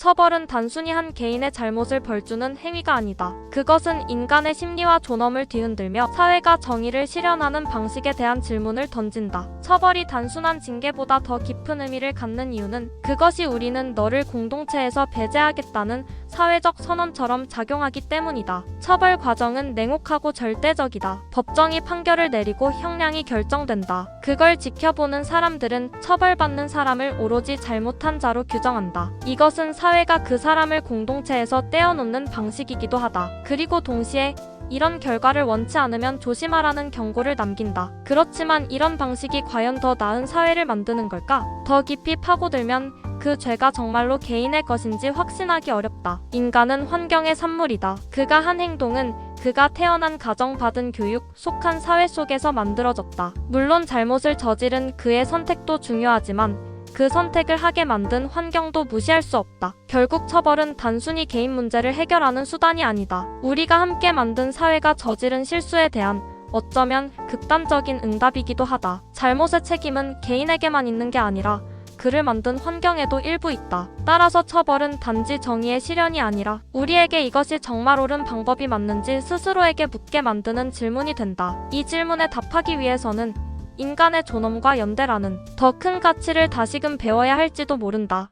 처벌은 단순히 한 개인의 잘못을 벌주는 행위가 아니다. 그것은 인간의 심리와 존엄을 뒤흔들며 사회가 정의를 실현하는 방식에 대한 질문을 던진다. 처벌이 단순한 징계보다 더 깊은 의미를 갖는 이유는 그것이 우리는 너를 공동체에서 배제하겠다는 사회적 선언처럼 작용하기 때문이다. 처벌 과정은 냉혹하고 절대적이다. 법정이 판결을 내리고 형량이 결정된다. 그걸 지켜보는 사람들은 처벌받는 사람을 오로지 잘못한 자로 규정한다. 이것은 사회가 그 사람을 공동체에서 떼어놓는 방식이기도 하다. 그리고 동시에 이런 결과를 원치 않으면 조심하라는 경고를 남긴다. 그렇지만 이런 방식이 과연 더 나은 사회를 만드는 걸까? 더 깊이 파고들면 그 죄가 정말로 개인의 것인지 확신하기 어렵다. 인간은 환경의 산물이다. 그가 한 행동은 그가 태어난 가정 받은 교육, 속한 사회 속에서 만들어졌다. 물론 잘못을 저지른 그의 선택도 중요하지만 그 선택을 하게 만든 환경도 무시할 수 없다. 결국 처벌은 단순히 개인 문제를 해결하는 수단이 아니다. 우리가 함께 만든 사회가 저지른 실수에 대한 어쩌면 극단적인 응답이기도 하다. 잘못의 책임은 개인에게만 있는 게 아니라 그를 만든 환경에도 일부 있다. 따라서 처벌은 단지 정의의 실현이 아니라 우리에게 이것이 정말 옳은 방법이 맞는지 스스로에게 묻게 만드는 질문이 된다. 이 질문에 답하기 위해서는 인간의 존엄과 연대라는 더 큰 가치를 다시금 배워야 할지도 모른다.